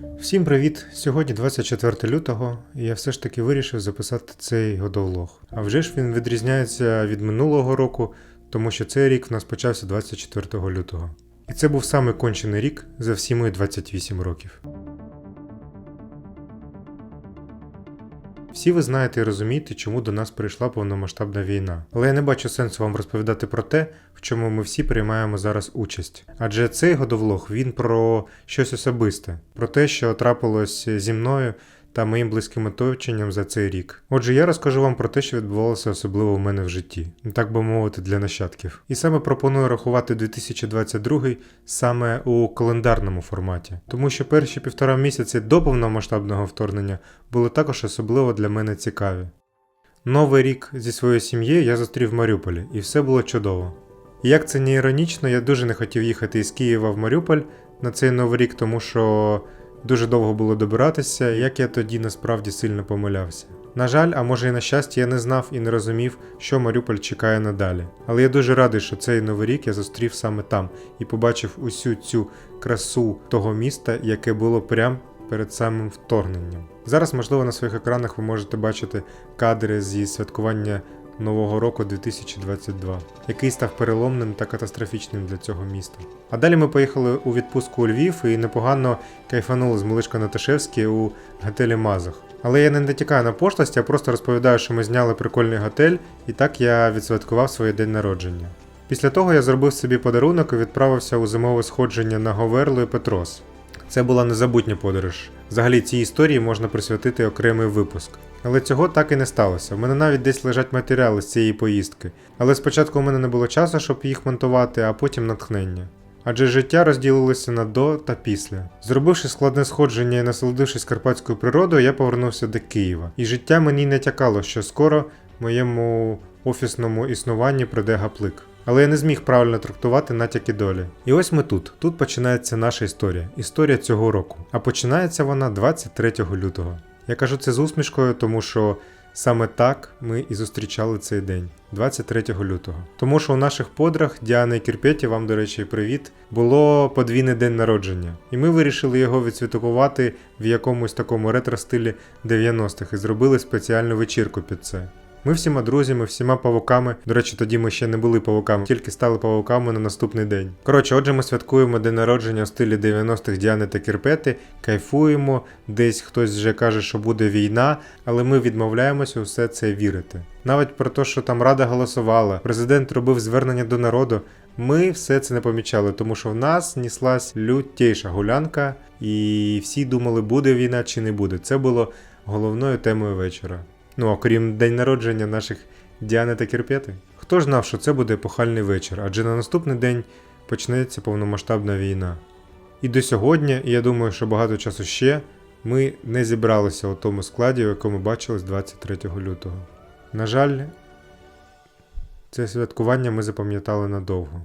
Всім привіт! Сьогодні 24 лютого, і я все ж таки вирішив записати цей годовлог. А вже ж він відрізняється від минулого року, тому що цей рік в нас почався 24 лютого. І це був самий кончений рік за всі мої 28 років. Всі ви знаєте і розумієте, чому до нас прийшла повномасштабна війна. Але я не бачу сенсу вам розповідати про те, в чому ми всі приймаємо зараз участь. Адже цей годовлог він про щось особисте, про те, що трапилось зі мною та моїм близьким оточенням за цей рік. Отже, я розкажу вам про те, що відбувалося особливо у мене в житті, так би мовити, для нащадків. І саме пропоную рахувати 2022 саме у календарному форматі, тому що перші півтора місяці до повномасштабного вторгнення були також особливо для мене цікаві. Новий рік зі своєю сім'єю я зустрів в Маріуполі, і все було чудово. Як це не іронічно, я дуже не хотів їхати із Києва в Маріуполь на цей новий рік, тому що дуже довго було добиратися, як я тоді насправді сильно помилявся. На жаль, а може і на щастя, я не знав і не розумів, що Маріуполь чекає надалі. Але я дуже радий, що цей новий рік я зустрів саме там і побачив усю цю красу того міста, яке було прямо перед самим вторгненням. Зараз, можливо, на своїх екранах ви можете бачити кадри зі святкування Нового року 2022, який став переломним та катастрофічним для цього міста. А далі ми поїхали у відпустку у Львів і непогано кайфанули з Милишка Наташевський у готелі Мазах. Але я не натякаю на пошлості, а просто розповідаю, що ми зняли прикольний готель, і так я відсвяткував своє день народження. Після того я зробив собі подарунок і відправився у зимове сходження на Говерло і Петрос. Це була незабутня подорож. Взагалі цій історії можна присвятити окремий випуск. Але цього так і не сталося. У мене навіть десь лежать матеріали з цієї поїздки. Але спочатку у мене не було часу, щоб їх монтувати, а потім натхнення. Адже життя розділилося на до та після. Зробивши складне сходження і насолодившись карпатською природою, я повернувся до Києва. І життя мені не тякало, що скоро моєму офісному існуванні прийде гаплик. Але я не зміг правильно трактувати натяки долі. І ось ми тут. Тут починається наша історія. Історія цього року. А починається вона 23 лютого. Я кажу це з усмішкою, тому що саме так ми і зустрічали цей день, 23 лютого. Тому що у наших подрах Діани Кірпеті, вам, до речі, привіт, було подвійний день народження. І ми вирішили його відсвяткувати в якомусь такому ретро-стилі 90-х і зробили спеціальну вечірку під це. Ми всіма друзями, всіма павуками. До речі, тоді ми ще не були павуками, тільки стали павуками на наступний день. Коротше, отже, ми святкуємо день народження в стилі 90-х Діани та Кірпети, кайфуємо, десь хтось вже каже, що буде війна, але ми відмовляємося у це вірити. Навіть про те, що там Рада голосувала, президент робив звернення до народу. Ми все це не помічали, тому що в нас неслась лютейша гулянка, і всі думали, буде війна чи не буде. Це було головною темою вечора. Ну, окрім день народження наших Діани та Кірпети. Хто ж знав, що це буде епохальний вечір, адже на наступний день почнеться повномасштабна війна. І до сьогодні, і я думаю, що багато часу ще, ми не зібралися у тому складі, у якому бачились 23 лютого. На жаль, це святкування ми запам'ятали надовго.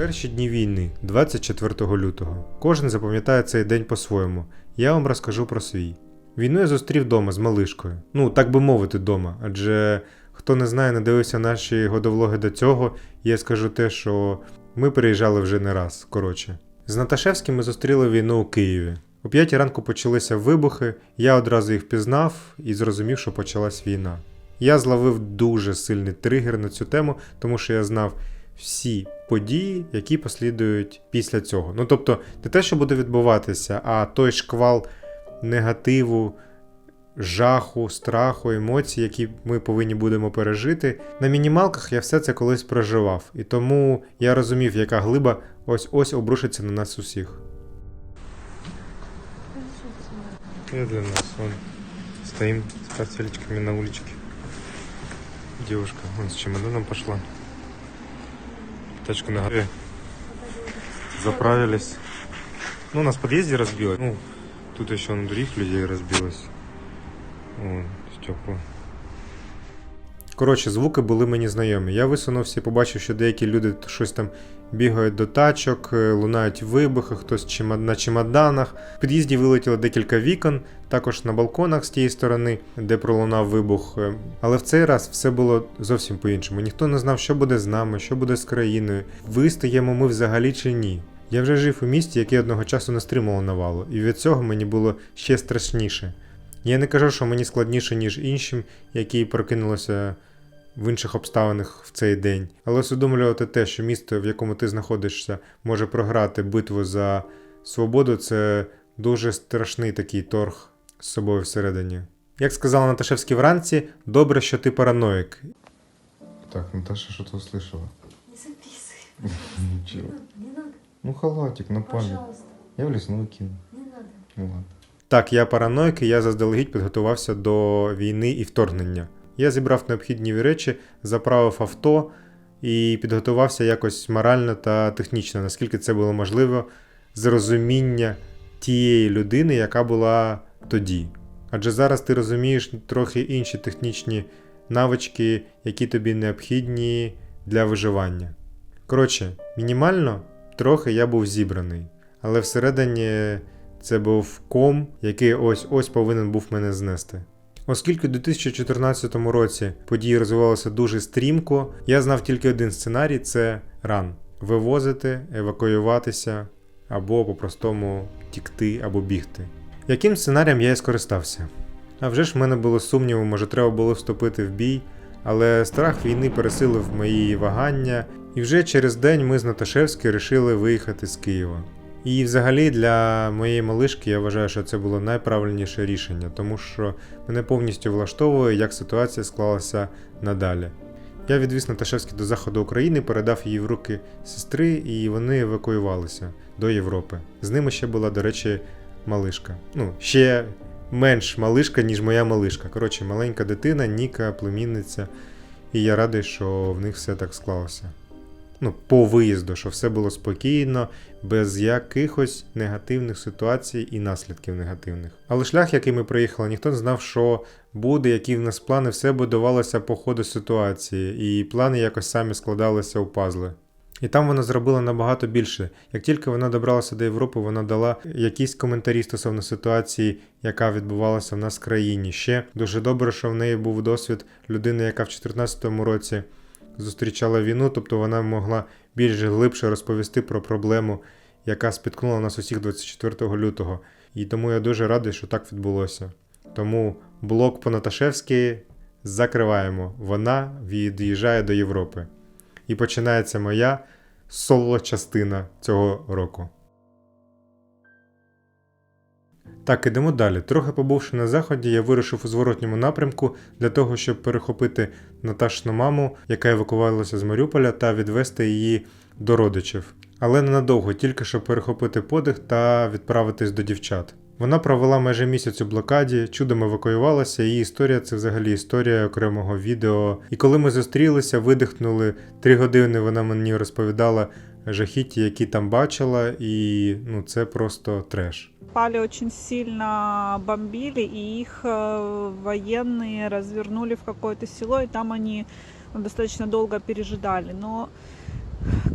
Перші дні війни, 24 лютого. Кожен запам'ятає цей день по-своєму. Я вам розкажу про свій. Війну я зустрів вдома з малишкою. Ну, так би мовити, вдома. Адже хто не знає, не дивився наші годовлоги до цього, я скажу те, що ми переїжджали вже не раз. Коротше. З Наташевським ми зустріли війну у Києві. О п'ятій ранку почалися вибухи, я одразу їх пізнав і зрозумів, що почалась війна. Я зловив дуже сильний тригер на цю тему, тому що я знав всі події, які послідують після цього. Ну тобто, не те, що буде відбуватися, а той шквал негативу, жаху, страху, емоцій, які ми повинні будемо пережити. На мінімалках я все це колись проживав, і тому я розумів, яка глиба ось ось обрушиться на нас усіх. Это для нас. Вон стоим с портфелечками на уличке. Девушка, вон с чемоданом пошла. Тачка на горе. заправились. Ну, у нас в подъезде разбилось. Ну, тут еще на других людей разбилось. Вон, стекло. Коротше, звуки були мені знайомі. Я висунувся і побачив, що деякі люди щось там бігають до тачок, е, лунають вибухи, хтось на чемоданах. В під'їзді вилетіло декілька вікон, також на балконах з тієї сторони, де пролунав вибух. Е, Але в цей раз все було зовсім по-іншому. Ніхто не знав, що буде з нами, що буде з країною, вистоїмо ми взагалі чи ні. Я вже жив у місті, яке одного часу не стримувало навалу, і від цього мені було ще страшніше. Я не кажу, що мені складніше, ніж іншим, які прокинулися в інших обставинах в цей день. Але усвідомлювати те, що місто, в якому ти знаходишся, може програти битву за свободу, це дуже страшний такий торг з собою всередині. Як сказала Наташевський вранці, добре, що ти параноїк. Так, Наташа що-то услышала. Не записывай. Не надо, Ну, халатик на пожалуйста. Я в лісну кину. Не надо. Ну ладно. Так, я параноїк, і я заздалегідь підготувався до війни і вторгнення. Я зібрав необхідні речі, заправив авто і підготувався якось морально та технічно, наскільки це було можливо, з розуміння тієї людини, яка була тоді. Адже зараз ти розумієш трохи інші технічні навички, які тобі необхідні для виживання. Коротше, мінімально трохи я був зібраний, але всередині це був ком, який ось ось повинен був мене знести. Оскільки у 2014 році події розвивалися дуже стрімко, я знав тільки один сценарій це ран: вивозити, евакуюватися або по-простому тікти або бігти. Яким сценарієм я і скористався? А вже ж в мене було сумніву, може треба було вступити в бій, але страх війни пересилив мої вагання, і вже через день ми з Наташевською вирішили виїхати з Києва. І взагалі для моєї малишки я вважаю, що це було найправильніше рішення, тому що мене повністю влаштовує, як ситуація склалася надалі. Я відвіз Наташевський до заходу України, передав її в руки сестри, і вони евакуювалися до Європи. З ними ще була, до речі, малишка. Ну, ще менш малишка, ніж моя малишка. Коротше, маленька дитина, Ніка, племінниця. І я радий, що в них все так склалося. Ну, по виїзду, що все було спокійно, без якихось негативних ситуацій і наслідків негативних. Але шлях, який ми проїхали, ніхто не знав, що буде, які в нас плани, все будувалося по ходу ситуації, і плани якось самі складалися у пазли. І там вона зробила набагато більше. Як тільки вона добралася до Європи, вона дала якісь коментарі стосовно ситуації, яка відбувалася в нас в країні. Ще дуже добре, що в неї був досвід людини, яка в 2014 році зустрічала війну, тобто вона могла більш глибше розповісти про проблему, яка спіткнула нас усіх 24 лютого. І тому я дуже радий, що так відбулося. Тому блок по Наташевській закриваємо. Вона від'їжджає до Європи. І починається моя соло-частина цього року. Так, ідемо далі. Трохи побувши на заході, я вирушив у зворотньому напрямку для того, щоб перехопити Наташну маму, яка евакувалася з Маріуполя, та відвести її до родичів. Але ненадовго, тільки щоб перехопити подих та відправитись до дівчат. Вона провела майже місяць у блокаді, чудом евакуювалася, її історія це взагалі історія окремого відео. І коли ми зустрілися, видихнули три години. Вона мені розповідала жахіття, які там бачила, і ну це просто треш. Пали очень сильно бомбили, и их э, военные развернули в какое-то село, и там они ну, достаточно долго пережидали. Но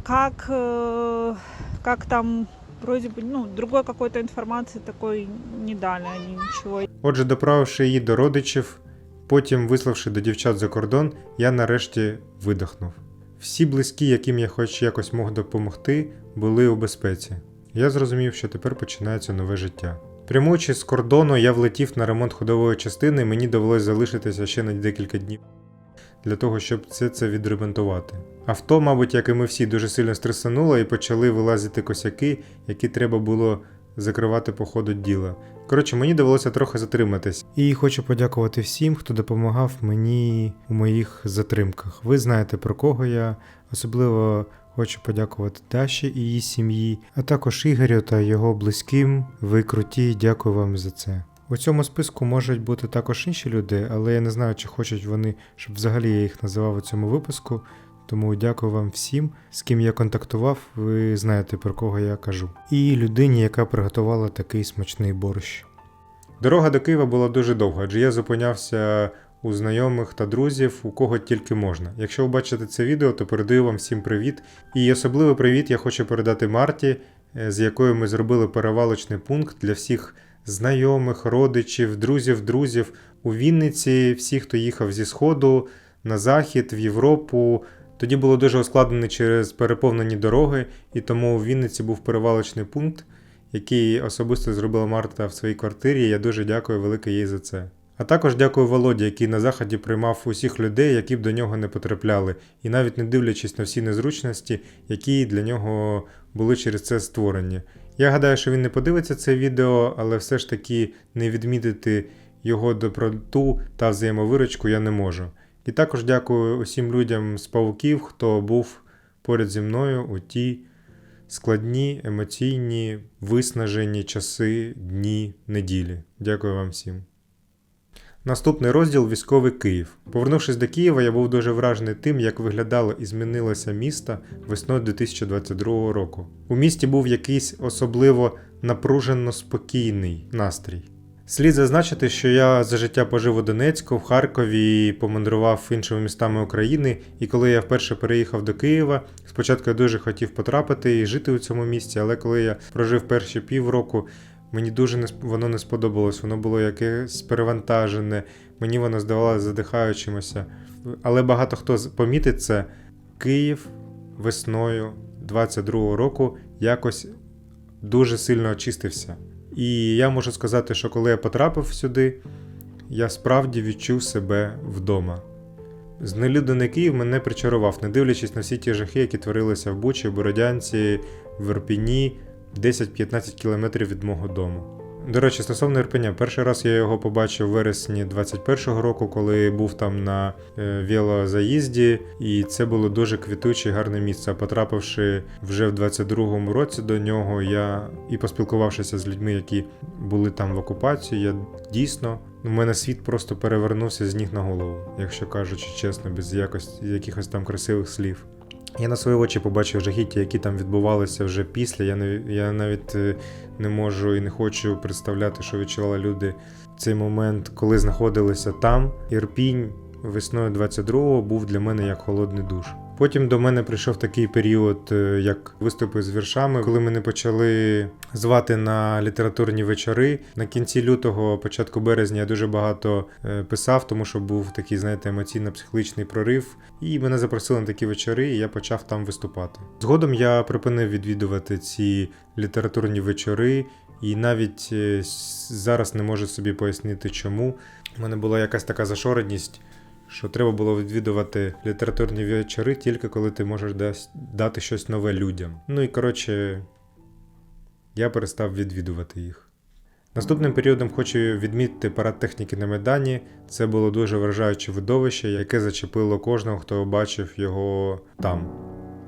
как, э, как там вроде бы, ну, другой какой-то информации такой не дали они ничего. Отже, доправивши її до родичів, потім виславши до дівчат за кордон, я нарешті видихнув. Всі близькі, яким я хоч якось мог допомогти, були у безпеці. Я зрозумів, що тепер починається нове життя. Прямуючи з кордону, я влетів на ремонт ходової частини, і мені довелось залишитися ще на декілька днів для того, щоб все це відремонтувати. Авто, мабуть, як і ми всі, дуже сильно стресануло і почали вилазити косяки, які треба було закривати по ходу діла. Коротше, мені довелося трохи затриматись. І хочу подякувати всім, хто допомагав мені у моїх затримках. Ви знаєте про кого я, особливо хочу подякувати Даші і її сім'ї, а також Ігорю та його близьким. Ви круті, дякую вам за це. У цьому списку можуть бути також інші люди, але я не знаю, чи хочуть вони, щоб взагалі я їх називав у цьому випуску. Тому дякую вам всім, з ким я контактував, ви знаєте про кого я кажу. І людині, яка приготувала такий смачний борщ. Дорога до Києва була дуже довга, адже я зупинявся у знайомих та друзів, у кого тільки можна. Якщо ви бачите це відео, то передаю вам всім привіт. І особливий привіт я хочу передати Марті, е, з якою ми зробили перевалочний пункт для всіх знайомих, родичів, друзів, друзів у Вінниці, всіх, хто їхав зі Сходу на захід, в Європу. Тоді було дуже ускладнено через переповнені дороги, і тому у Вінниці був перевалочний пункт, який особисто зробила Марта в своїй квартирі. Я дуже дякую велике їй за це. А також дякую Володі, який на заході приймав усіх людей, які б до нього не потрапляли, і навіть не дивлячись на всі незручності, які для нього були через це створені. Я гадаю, що він не подивиться це відео, але все ж таки не відмітити його доброту та взаємовиручку я не можу. І також дякую усім людям з павуків, хто був поряд зі мною у ті складні, емоційні, виснажені часи, дні, неділі. Дякую вам всім. Наступний розділ військовий Київ. Повернувшись до Києва, я був дуже вражений тим, як виглядало і змінилося місто весною 2022 року. У місті був якийсь особливо напружено спокійний настрій. Слід зазначити, що я за життя пожив у Донецьку, в Харкові помандрував іншими містами України. І коли я вперше переїхав до Києва, спочатку я дуже хотів потрапити і жити у цьому місті, але коли я прожив перші півроку, мені дуже не, воно не сподобалось, воно було якесь перевантажене, мені воно здавалося задихаючимося. Але багато хто помітить це, Київ весною 22-го року якось дуже сильно очистився. І я можу сказати, що коли я потрапив сюди, я справді відчув себе вдома. Знелюдений Київ мене причарував, не дивлячись на всі ті жахи, які творилися в Бучі, Бородянці, в Ірпіні, 10-15 кілометрів від мого дому. До речі, стосовно Ірпеня, перший раз я його побачив в вересні 21-го року, коли був там на е, велозаїзді, і це було дуже квітуче і гарне місце. Потрапивши вже в 22-му році до нього, я і поспілкувавшися з людьми, які були там в окупації, я дійсно у мене світ просто перевернувся з ніг на голову, якщо кажучи чесно, без якось якихось там красивих слів. Я на свої очі побачив жахіття, які там відбувалися вже після. Я, не, я навіть е, не можу і не хочу представляти, що відчували люди в цей момент, коли знаходилися там. Ірпінь весною 22-го був для мене як холодний душ. Потім до мене прийшов такий період, е, як виступи з віршами, коли мене почали звати на літературні вечори. На кінці лютого, початку березня я дуже багато е, писав, тому що був такий, знаєте, емоційно-психологічний прорив. І мене запросили на такі вечори, і я почав там виступати. Згодом я припинив відвідувати ці літературні вечори, і навіть е, зараз не можу собі пояснити, чому. У мене була якась така зашореність, що треба було відвідувати літературні вечори тільки коли ти можеш дати щось нове людям. Ну і коротше, я перестав відвідувати їх. Наступним періодом хочу відмітити парад техніки на Майдані. Це було дуже вражаюче видовище, яке зачепило кожного, хто бачив його там.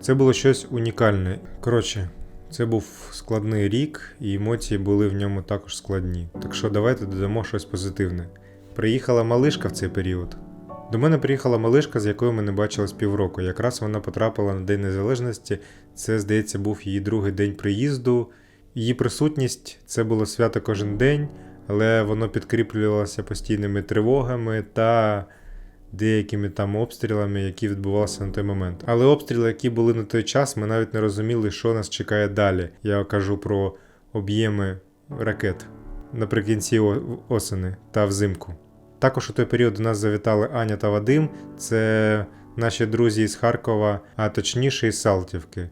Це було щось унікальне. Коротше, це був складний рік, і емоції були в ньому також складні. Так що давайте додамо щось позитивне. Приїхала малишка в цей період. До мене приїхала малишка, з якою ми не бачились півроку. Якраз вона потрапила на День Незалежності. Це, здається, був її другий день приїзду. Її присутність це було свято кожен день, але воно підкріплювалося постійними тривогами та деякими там обстрілами, які відбувалися на той момент. Але обстріли, які були на той час, ми навіть не розуміли, що нас чекає далі. Я кажу про об'єми ракет наприкінці осени та взимку. Також у той період до нас завітали Аня та Вадим. Це наші друзі із Харкова, а точніше із Салтівки.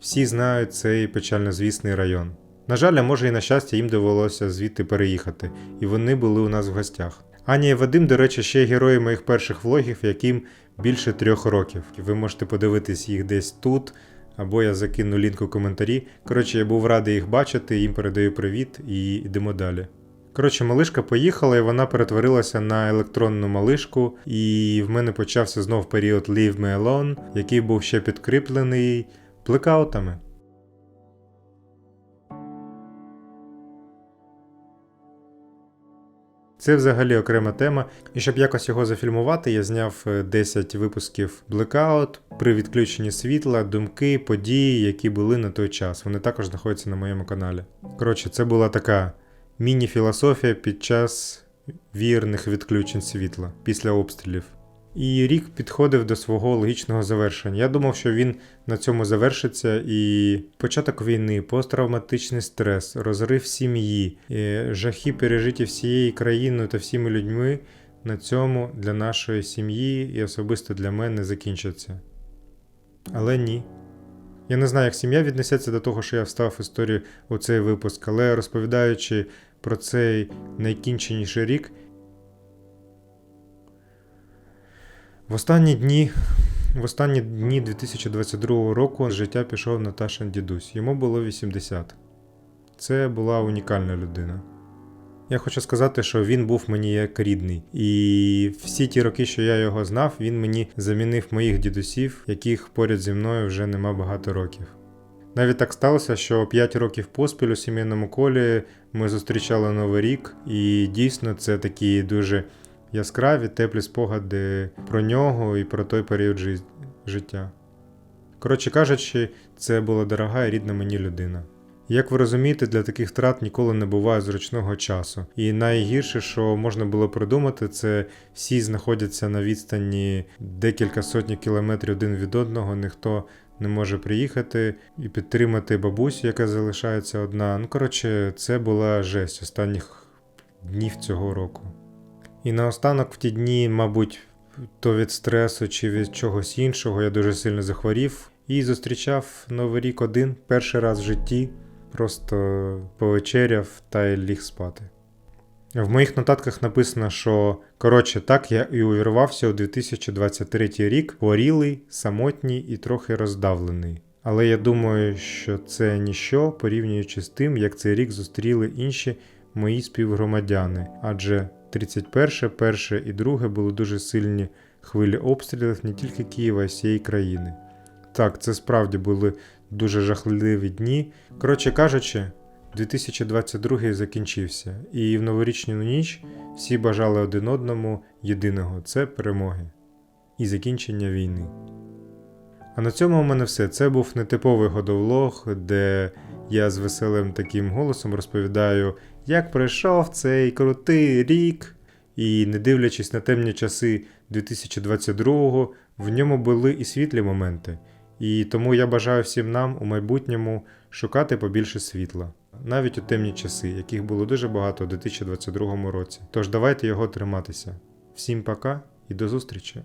Всі знають цей печальнозвісний район. На жаль, а може і на щастя, їм довелося звідти переїхати, і вони були у нас в гостях. Аня і Вадим, до речі, ще герої моїх перших влогів, яким більше трьох років. Ви можете подивитись їх десь тут, або я закину лінк у коментарі. Коротше, я був радий їх бачити, їм передаю привіт і йдемо далі. Коротше, малишка поїхала, і вона перетворилася на електронну малишку, і в мене почався знов період Leave Me Alone, який був ще підкріплений блекаутами. Це взагалі окрема тема. І щоб якось його зафільмувати, я зняв е, 10 випусків Blackout при відключенні світла, думки, події, які були на той час. Вони також знаходяться на моєму каналі. Коротше, це була така міні-філософія під час вірних відключень світла після обстрілів. І рік підходив до свого логічного завершення. Я думав, що він на цьому завершиться, і початок війни, посттравматичний стрес, розрив сім'ї, е, жахи пережиті всією країною та всіми людьми на цьому для нашої сім'ї і особисто для мене закінчаться. Але ні. Я не знаю, як сім'я віднесеться до того, що я встав в історію у цей випуск, але розповідаючи про цей найкінченіший рік, в останні дні, в останні дні 2022 року з життя пішов Наташин дідусь. Йому було 80. Це була унікальна людина. Я хочу сказати, що він був мені як рідний. І всі ті роки, що я його знав, він мені замінив моїх дідусів, яких поряд зі мною вже нема багато років. Навіть так сталося, що 5 років поспіль у сімейному колі ми зустрічали Новий рік, і дійсно це такі дуже яскраві, теплі спогади про нього і про той період жи- життя. Коротше кажучи, це була дорога і рідна мені людина. Як ви розумієте, для таких втрат ніколи не буває зручного часу. І найгірше, що можна було придумати, це всі знаходяться на відстані декілька сотні кілометрів один від одного, ніхто не може приїхати і підтримати бабусю, яка залишається одна. Ну, коротше, це була жесть останніх днів цього року. І наостанок в ті дні, мабуть, то від стресу чи від чогось іншого я дуже сильно захворів і зустрічав Новий рік один перший раз в житті, просто повечеряв та й ліг спати. В моїх нотатках написано, що коротше, так я і увірвався у 2023 рік, порілий, самотній і трохи роздавлений. Але я думаю, що це ніщо порівнюючи з тим, як цей рік зустріли інші мої співгромадяни, адже 31, 1 і 2 були дуже сильні хвилі обстрілів не тільки Києва, а й всієї країни. Так, це справді були дуже жахливі дні. Коротше кажучи, 2022 закінчився, і в новорічну ніч всі бажали один одному єдиного це перемоги і закінчення війни. А на цьому у мене все. Це був нетиповий годовлог, де я з веселим таким голосом розповідаю, як пройшов цей крутий рік, і не дивлячись на темні часи 2022-го, в ньому були і світлі моменти. І тому я бажаю всім нам у майбутньому шукати побільше світла, навіть у темні часи, яких було дуже багато у 2022 році. Тож давайте його триматися. Всім пока і до зустрічі!